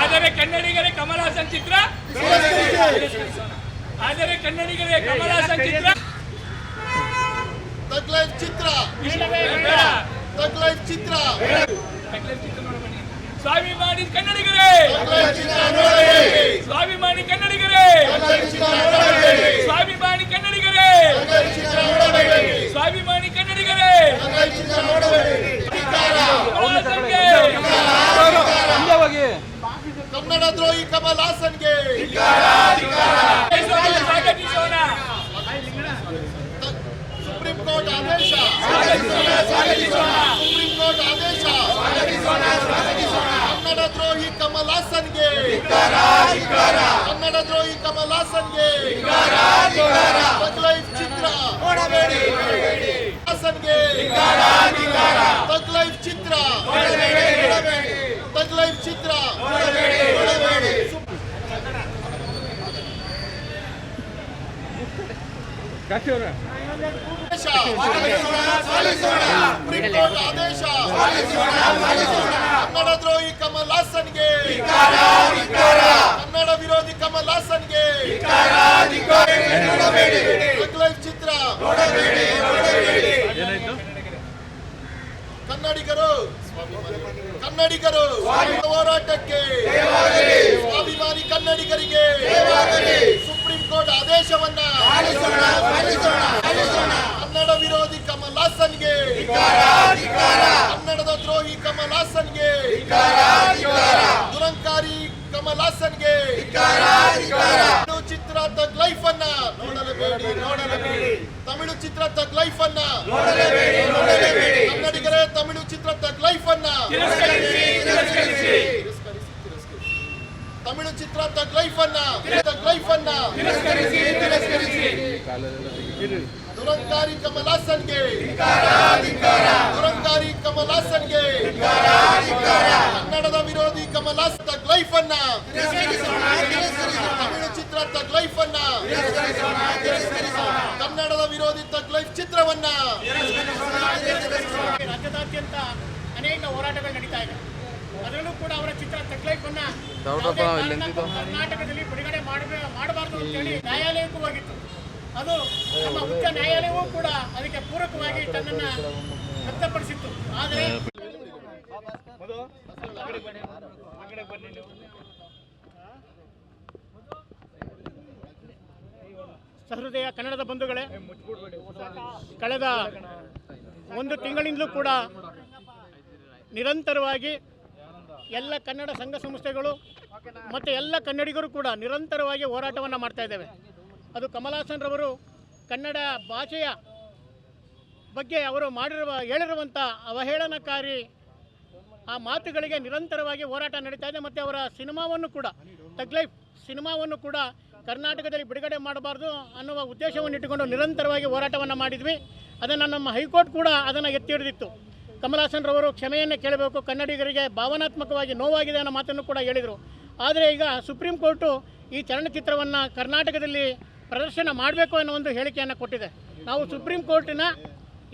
ಆದರೆ ಕನ್ನಡಿಗರೇ ಕಮಲಾಸನ ಹಾಸನ್ ಚಿತ್ರ. ಆದರೆ ಕನ್ನಡಿಗರೇ ಕಮಲ ಹಾಸನ್ ಚಿತ್ರ. ಚಿತ್ರ. ಚಿತ್ರ. ಸ್ವಾಭಿಮಾನಿ ಕನ್ನಡಿಗರೇ. ಸ್ವಾಭಿಮಾನಿ ಕನ್ನಡಿಗರೇ ತಗ್ ಲೈಫ್ ಚಿತ್ರ ನೋಡಬೇಡಿ ಸ್ವಾಭಿಮಾನಿ ಕನ್ನಡಿಗರೇ ತಗ್ ಲೈಫ್ ಚಿತ್ರ ನೋಡಬೇಡಿ ಸ್ವಾಭಿಮಾನಿ ಕನ್ನಡಿಗರೇ ತಗ್ ಲೈಫ್ ಚಿತ್ರ ನೋಡಬೇಡಿ ಕಮಲ್ ಹಾಸನ್ಗೆ ಕನ್ನಡ ದ್ರೋಹಿ ಕಮಲ್ ಹಾಸನ್ಗೆ ದೇಶವನ್ನು ಸ್ವಾಗತಿಸೋಣ ಸುಪ್ರೀಂ ಕೋರ್ಟ್ ಆದೇಶ. ಸುಪ್ರೀಂ ಕೋರ್ಟ್ ಆದೇಶ. ಕನ್ನಡ ದ್ರೋಹಿ ಕಮಲ್ ಹಾಸನ್ಗೆ. ಕನ್ನಡ ದ್ರೋಹಿ ಕಮಲ್ ಹಾಸನ್ಗೆ. ತಗ್ ಲೈಫ್ ಚಿತ್ರ. ಹಾಸನ್ಗೆ. ತಗ್ ಲೈಫ್ ಚಿತ್ರ. ತಗ್ ಲೈಫ್ ಚಿತ್ರ ನೋಡಬೇಡಿ ಕನ್ನಡ ದ್ರೋಹಿ ಕಮಲ್ ಹಾಸನ್ಗೆ. ಕನ್ನಡ ವಿರೋಧಿ ಕಮಲ್ ಹಾಸನ್ಗೆ. ಚಿತ್ರ. ಕನ್ನಡಿಗರು ಕನ್ನಡಿಗರು ಹೋರಾಟಕ್ಕೆ ಸ್ವಾಭಿಮಾನಿ ಕನ್ನಡಿಗರಿಗೆ ಸುಪ್ರೀಂ ಕೋರ್ಟ್ ಆದೇಶವನ್ನ ಕನ್ನಡ ವಿರೋಧಿ ಕಮಲ್ ಹಾಸನ್ಗೆ ಕನ್ನಡದ ದ್ರೋಹಿ ಕಮಲ್ ಹಾಸನ್ಗೆ ದುರಂಕಾರಿ ಕಮಲ್ ಹಾಸನ್ಗೆ ಚಿತ್ರ ತಗ್ ಲೈಫ್ ಅನ್ನ ನೋಡಲೇಬೇಡಿ. ನೋಡಲೇಬೇಡಿ. ತಮಿಳು ಚಿತ್ರ ತಗ್ ಲೈಫ್ ಅನ್ನ ಕನ್ನಡಿಗರೇ ತಮಿಳು ಚಿತ್ರ ಲೈಫ್ ಅನ್ನ. ತಮಿಳು ಚಿತ್ರ ತಗ್ ಲೈಫ್ ಅನ್ನ ತಗ್ ಲೈಫ್ ಅನ್ನ ದುರಂಕಾರಿ ಕಮಲ್ ಹಾಸನ್ಗೆ. ದುರಂಕಾರಿ ಕಮಲ್ ಹಾಸನ್ಗೆ. ಕನ್ನಡದ ವಿರೋಧಿ ಕಮಲ್ ಹಾಸನ್ ತಗ್ ಲೈಫ್ ಅನ್ನ ತಮಿಳು ಚಿತ್ರ ತಗ್ ಲೈಫ್ ಅನ್ನ ಕನ್ನಡದ ವಿರೋಧಿ ತಗ್ ಲೈಫ್ ಚಿತ್ರವನ್ನ ರಾಜ್ಯದಾದ್ಯಂತ ಅನೇಕ ಹೋರಾಟಗಳು ನಡೀತಾ ಇದೆ. ಅದರಲ್ಲೂ ಕೂಡ ಅವರ ಚಿತ್ರ ತಕ್ಲೈಫನ್ನ ಕರ್ನಾಟಕದಲ್ಲಿ ಬಿಡುಗಡೆ ಮಾಡಬೇ ಮಾಡಬಾರ್ದು ಅಂತೇಳಿ ನ್ಯಾಯಾಲಯಕ್ಕೂ ಹೋಗಿತ್ತು. ಅದು ನಮ್ಮ ಉಚ್ಚ ನ್ಯಾಯಾಲಯವೂ ಕೂಡ ಅದಕ್ಕೆ ಪೂರಕವಾಗಿ ತನ್ನನ್ನ ವ್ಯಕ್ತಪಡಿಸಿತ್ತು. ಆದರೆ ಸಹೃದಯ ಕನ್ನಡದ ಬಂಧುಗಳೇ ಕಳೆದ ಒಂದು ತಿಂಗಳಿಂದಲೂ ಕೂಡ ನಿರಂತರವಾಗಿ ಎಲ್ಲ ಕನ್ನಡ ಸಂಘ ಸಂಸ್ಥೆಗಳು ಮತ್ತು ಎಲ್ಲ ಕನ್ನಡಿಗರು ಕೂಡ ನಿರಂತರವಾಗಿ ಹೋರಾಟವನ್ನು ಮಾಡ್ತಾ ಇದ್ದೇವೆ. ಅದು ಕಮಲಾಸನ್ ರವರು ಕನ್ನಡ ಭಾಷೆಯ ಬಗ್ಗೆ ಅವರು ಮಾಡಿರುವ, ಹೇಳಿರುವಂಥ ಅವಹೇಳನಕಾರಿ ಆ ಮಾತುಗಳಿಗೆ ನಿರಂತರವಾಗಿ ಹೋರಾಟ ನಡೀತಾ ಇದೆ ಮತ್ತು ಅವರ ಸಿನಿಮಾವನ್ನು ಕೂಡ ತಗ್ಲೈಫ್ ಸಿನಿಮಾವನ್ನು ಕೂಡ ಕರ್ನಾಟಕದಲ್ಲಿ ಬಿಡುಗಡೆ ಮಾಡಬಾರ್ದು ಅನ್ನುವ ಉದ್ದೇಶವನ್ನು ಇಟ್ಟುಕೊಂಡು ನಿರಂತರವಾಗಿ ಹೋರಾಟವನ್ನು ಮಾಡಿದ್ವಿ. ಅದನ್ನು ನಮ್ಮ ಹೈಕೋರ್ಟ್ ಕೂಡ ಅದನ್ನು ಎತ್ತಿ ಹಿಡಿದಿತ್ತು. ಕಮಲಾಸನ್ ರವರು ಕ್ಷಮೆಯನ್ನು ಕೇಳಬೇಕು. ಕನ್ನಡಿಗರಿಗೆ ಭಾವನಾತ್ಮಕವಾಗಿ ನೋವಾಗಿದೆ ಅನ್ನೋ ಮಾತನ್ನು ಕೂಡ ಹೇಳಿದರು. ಆದರೆ ಈಗ ಸುಪ್ರೀಂ ಕೋರ್ಟು ಈ ಚಲನಚಿತ್ರವನ್ನು ಕರ್ನಾಟಕದಲ್ಲಿ ಪ್ರದರ್ಶನ ಮಾಡಬೇಕು ಅನ್ನೋ ಒಂದು ಹೇಳಿಕೆಯನ್ನು ಕೊಟ್ಟಿದೆ. ನಾವು ಸುಪ್ರೀಂ ಕೋರ್ಟಿನ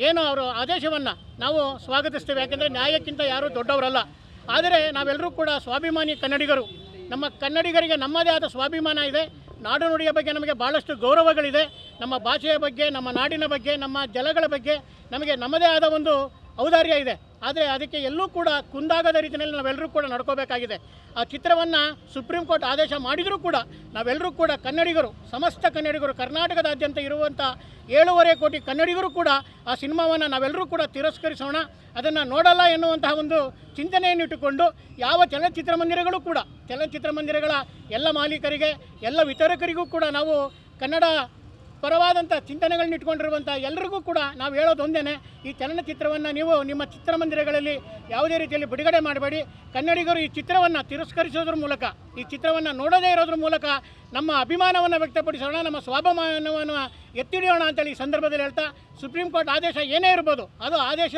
ಏನು ಅವರು ಆದೇಶವನ್ನು ನಾವು ಸ್ವಾಗತಿಸ್ತೇವೆ. ಯಾಕೆಂದರೆ ನ್ಯಾಯಕ್ಕಿಂತ ಯಾರೂ ದೊಡ್ಡವರಲ್ಲ. ಆದರೆ ನಾವೆಲ್ಲರೂ ಕೂಡ ಸ್ವಾಭಿಮಾನಿ ಕನ್ನಡಿಗರು. ನಮ್ಮ ಕನ್ನಡಿಗರಿಗೆ ನಮ್ಮದೇ ಆದ ಸ್ವಾಭಿಮಾನ ಇದೆ. ನಾಡು ನುಡಿಯ ಬಗ್ಗೆ ನಮಗೆ ಭಾಳಷ್ಟು ಗೌರವಗಳಿದೆ. ನಮ್ಮ ಭಾಷೆಯ ಬಗ್ಗೆ, ನಮ್ಮ ನಾಡಿನ ಬಗ್ಗೆ, ನಮ್ಮ ಜಲಗಳ ಬಗ್ಗೆ ನಮಗೆ ನಮ್ಮದೇ ಆದ ಒಂದು ಔದಾರ್ಯ ಇದೆ. ಆದರೆ ಅದಕ್ಕೆ ಎಲ್ಲೂ ಕೂಡ ಕುಂದಾಗದ ರೀತಿಯಲ್ಲಿ ನಾವೆಲ್ಲರೂ ಕೂಡ ನಡ್ಕೋಬೇಕಾಗಿದೆ. ಆ ಚಿತ್ರವನ್ನು ಸುಪ್ರೀಂ ಕೋರ್ಟ್ ಆದೇಶ ಮಾಡಿದರೂ ಕೂಡ ನಾವೆಲ್ಲರೂ ಕೂಡ ಕನ್ನಡಿಗರು, ಸಮಸ್ತ ಕನ್ನಡಿಗರು, ಕರ್ನಾಟಕದಾದ್ಯಂತ ಇರುವಂಥ ಏಳೂವರೆ ಕೋಟಿ ಕನ್ನಡಿಗರು ಕೂಡ ಆ ಸಿನಿಮಾವನ್ನು ನಾವೆಲ್ಲರೂ ಕೂಡ ತಿರಸ್ಕರಿಸೋಣ. ಅದನ್ನು ನೋಡಲ್ಲ ಎನ್ನುವಂತಹ ಒಂದು ಚಿಂತನೆಯನ್ನು ಇಟ್ಟುಕೊಂಡು ಯಾವ ಚಲನಚಿತ್ರ ಮಂದಿರಗಳು ಕೂಡ, ಚಲನಚಿತ್ರ ಮಂದಿರಗಳ ಎಲ್ಲ ಮಾಲೀಕರಿಗೆ, ಎಲ್ಲ ವಿತರಕರಿಗೂ ಕೂಡ ನಾವು ಕನ್ನಡ ಪರವಾದಂಥ ಚಿಂತನೆಗಳನ್ನ ಇಟ್ಕೊಂಡಿರುವಂಥ ಎಲ್ಲರಿಗೂ ಕೂಡ ನಾವು ಹೇಳೋದು ಒಂದೇ ಈ ಚಲನಚಿತ್ರವನ್ನು ನೀವು ನಿಮ್ಮ ಚಿತ್ರಮಂದಿರಗಳಲ್ಲಿ ಯಾವುದೇ ರೀತಿಯಲ್ಲಿ ಬಿಡುಗಡೆ ಮಾಡಬೇಡಿ. ಕನ್ನಡಿಗರು ಈ ಚಿತ್ರವನ್ನು ತಿರಸ್ಕರಿಸೋದ್ರ ಮೂಲಕ, ಈ ಚಿತ್ರವನ್ನು ನೋಡದೇ ಇರೋದ್ರ ಮೂಲಕ ನಮ್ಮ ಅಭಿಮಾನವನ್ನು ವ್ಯಕ್ತಪಡಿಸೋಣ, ನಮ್ಮ ಸ್ವಾಭಿಮಾನವನ್ನು ಎತ್ತಿಡಿಯೋಣ ಅಂತೇಳಿ ಈ ಸಂದರ್ಭದಲ್ಲಿ ಹೇಳ್ತಾ, ಸುಪ್ರೀಂ ಕೋರ್ಟ್ ಆದೇಶ ಏನೇ ಇರ್ಬೋದು, ಅದು ಆದೇಶ,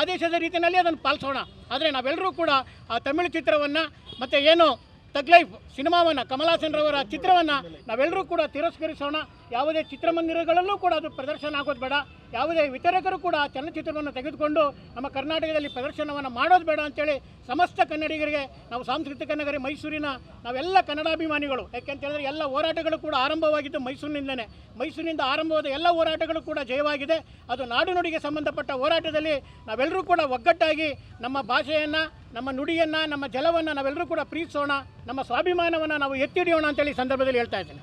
ಆದೇಶದ ರೀತಿಯಲ್ಲಿ ಅದನ್ನು ಪಾಲಿಸೋಣ. ಆದರೆ ನಾವೆಲ್ಲರೂ ಕೂಡ ಆ ತಮಿಳು ಚಿತ್ರವನ್ನು ಮತ್ತು ಏನು ತಗ್ ಲೈಫ್ ಸಿನಿಮಾವನ್ನು, ಕಮಲಾಸನ್ ರವರ ಚಿತ್ರವನ್ನು ನಾವೆಲ್ಲರೂ ಕೂಡ ತಿರಸ್ಕರಿಸೋಣ. ಯಾವುದೇ ಚಿತ್ರಮಂದಿರಗಳಲ್ಲೂ ಕೂಡ ಅದು ಪ್ರದರ್ಶನ ಆಗೋದು ಬೇಡ. ಯಾವುದೇ ವಿತರಕರು ಕೂಡ ಚಲನಚಿತ್ರವನ್ನು ತೆಗೆದುಕೊಂಡು ನಮ್ಮ ಕರ್ನಾಟಕದಲ್ಲಿ ಪ್ರದರ್ಶನವನ್ನು ಮಾಡೋದು ಬೇಡ ಅಂತೇಳಿ ಸಮಸ್ತ ಕನ್ನಡಿಗರಿಗೆ, ನಾವು ಸಾಂಸ್ಕೃತಿಕ ನಗರಿ ಮೈಸೂರಿನ ನಾವೆಲ್ಲ ಕನ್ನಡಾಭಿಮಾನಿಗಳು. ಯಾಕೆಂತ ಹೇಳಿದ್ರೆ ಎಲ್ಲ ಹೋರಾಟಗಳು ಕೂಡ ಆರಂಭವಾಗಿದ್ದು ಮೈಸೂರಿನಿಂದಲೇ ಮೈಸೂರಿನಿಂದ ಆರಂಭವಾದ ಎಲ್ಲ ಹೋರಾಟಗಳು ಕೂಡ ಜಯವಾಗಿದೆ. ಅದು ನಾಡು ನುಡಿಗೆ ಸಂಬಂಧಪಟ್ಟ ಹೋರಾಟದಲ್ಲಿ ನಾವೆಲ್ಲರೂ ಕೂಡ ಒಗ್ಗಟ್ಟಾಗಿ ನಮ್ಮ ಭಾಷೆಯನ್ನು ನಮ್ಮ ನುಡಿಯನ್ನು, ನಮ್ಮ ಜಲವನ್ನು ನಾವೆಲ್ಲರೂ ಕೂಡ ಪ್ರೀತಿಸೋಣ, ನಮ್ಮ ಸ್ವಾಭಿಮಾನವನ್ನು ನಾವು ಎತ್ತಿ ಹಿಡಿಯೋಣ ಅಂತೇಳಿ ಸಂದರ್ಭದಲ್ಲಿ ಹೇಳ್ತಾ ಇದ್ದೇನೆ.